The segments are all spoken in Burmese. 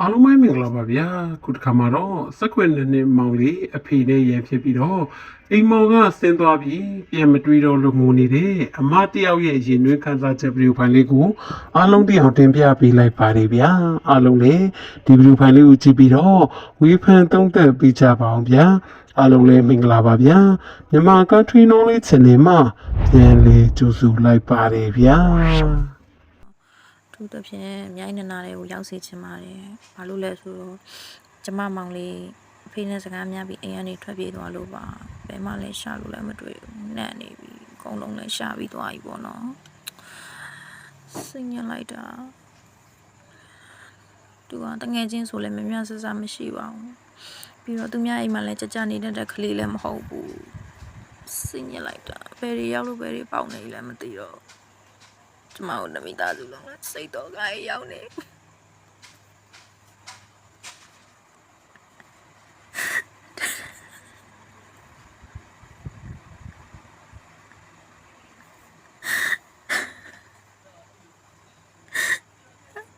အားလုံးပဲမင်္ဂလာပါဗျာခုတစ်ခါမှာတော့စက်ခွက်နှစ်နှစ်မောင်လေးအဖေနဲ့ရန်ဖြစ်ပြီးတော့အိမ်မောင်ကဆင်းသွားပြီးပြန်မတွေ့တော့လို့ငိုနေတယ်အမတယောက်ရဲ့ရင်တွင်းခန်းစားချက်ဗီဒီယိုဖိုင်လေးကိုအားလုံးသိအောင်တင်ပြပေးလိုက်ပါတယ်ဗျာအားလုံးလည်းဒီဗီဒီယိုဖိုင်လေးကိုကြည့်ပြီးတော့ဝေဖန်သုံးသပ်ပေးကြပါအောင်ဗျာအားလုံးလည်းမင်္ဂလာပါဗျာမြန်မာ country knowledge channel မှာပြန်လေးကြိုဆိုလိုက်ပါတယ်ဗျာ သူတစ်ဖြင့်မြိုင်းနနာတွေကိုရောက်စေချင်ပါတယ်။ဘာလို့လဲဆိုတော့ကျမမောင်လေးအဖေနဲ့စကားများပြီးအိမ်ကနေထွက်ပြေးသွားလို့ပါ။ဘယ်မှလည်းရှာလို့လည်းမတွေ့ဘူး။နတ်နေပြီ။အကုန်လုံးလည်းရှာပြီးသွားပြီပေါ့နော်။စိတ်ညစ်လိုက်တာ။သူကတငယ်ချင်းဆိုလည်းမမြဆဆမရှိပါဘူး။ပြီးတော့သူများအိမ်မှာလည်းကြကြနေတဲ့တဲ့ကလေးလည်းမဟုတ်ဘူး။စိတ်ညစ်လိုက်တာ။ဘယ်တွေရောက်လို့ဘယ်တွေပေါက်နေလဲမသိတော့ဘူး။ ကျမတို့နမိသားစုလုံးလည်းစိတ်တော်ကရောက်နေ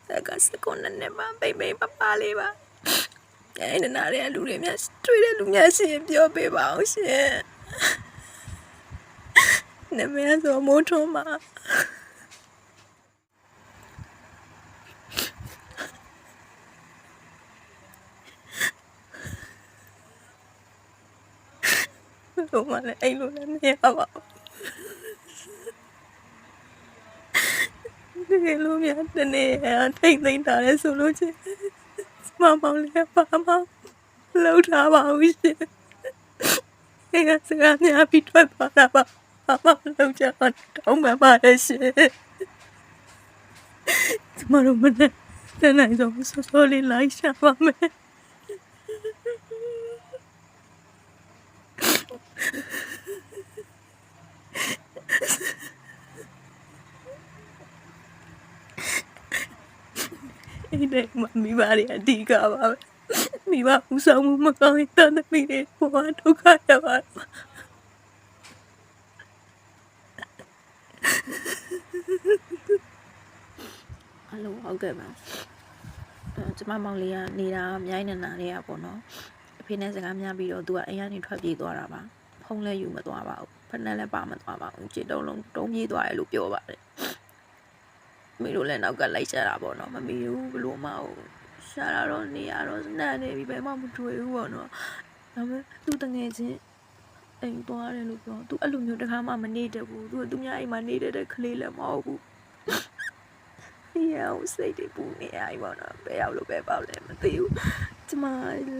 တကစကွန်နဲ့ပါပိပိပပလေးပါအဲနနာရဲ့လူတွေများတွေ့တဲ့လူများရှင်ပြောပေးပါအောင်ရှင်နမရဆိုမိုးထုံးပါ လို့မလည်းအဲ့လိုလည်းမရပါဘူးတကယ်လို့များတနေ့အထိတ်သိမ်းတာလဲဆိုလို့ချင်းမမောင်လည်းပါမလောက်ထားပါဘူးရှင်အဲ့ကစကားများပြီးထွက်သွားတာပါဘာမှမလုပ်ကြတော့တောင်းပန်ပါတယ်ရှင်ကျမတို့မနဲ့တနိုင်ဆုံးစောစောလေးလိုက်ရှာပါမယ် အဲ့ဒါမှမိဘတွေအဓိကပါပဲမိဘဦးဆောင်မှုမကောင်းရင်တန်သမီးတွေဘဝဒုက္ခရပါအလိုဟုတ်ကဲ့ပါအဲကျမမောင်လေးကနေတာမြိုင်းနေတာတွေကပေါ့နော်အ ဖေနဲ့စကားများပြီးတော့သူကအိမ်ကနေထွက်ပြေးသွားတာပါဖုန်းလည်းယူမသွားပါဘူးဖက်နဲ့လည်းပါမသွားပါဘူးခြေတုံးလုံးတုံးပြေးသွားတယ်လို့ပြောပါတယ်မိတို့လည်းနောက်ကလိုက်ကြတာပေါ့နော်မမီဘူးဘလို့မဟုတ်ရှာတာတော့နေရတော့နှံ့နေပြီဘယ်မှမတွေ့ဘူးပေါ့နော်ဒါပေမဲ့သူတငယ်ချင်းအိမ်သွားတယ်လို့ပြောသူအဲ့လိုမျိုးတခါမှမနေတတ်ဘူးသူကသူများအိမ်မှာနေတဲ့တဲ့ကလေးလည်းမဟုတ်ဘူးဒီအောင်စိတ်တွေပူနေရပြီပေါ့နော်ဘယ်ရောက်လို့ပဲပေါ့လဲမသိဘူးကျ မ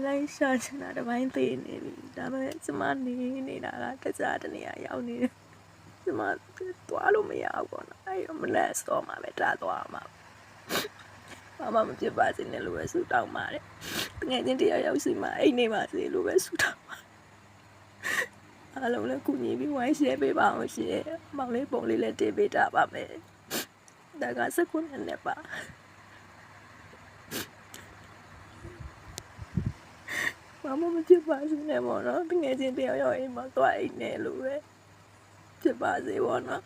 လိုက်ရှာချင်တာတစ်ပိုင်းသိနေပြီဒါပေမဲ့ကျမနေနေတာကတခြားတနေရာရောက်နေတယ်ဒီမှာသွားလို့မရဘူးပေါ့နော်အဲ့တော့မလက်စောမှာပဲတာသွားမှာဘာမှမဖြစ်ပါစေနဲ့လို့ပဲဆူတောင်းပါတယ်တကယ်ချင်းတရားရောက်စီမှာအိတ်နေပါစေလို့ပဲဆူတောင်းပါအားလုံးလည်းကုညီပြီးဝိုင်းရှယ်ပေးပါအောင်ရှင်မောင်လေးပုံလေးလည်းတင်ပေးတာပါမယ်ဒါကစကုနဲ့နဲ့ပါ ဘာမှမဖြစ်ပါစေနဲ့ပေါ့နော်တကယ်ချင်းတရားရောက်အိမ်မှာသွားအိတ်နေလို့ပဲဖြစ်ပါစေပေါ့နော်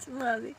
ကျမလေး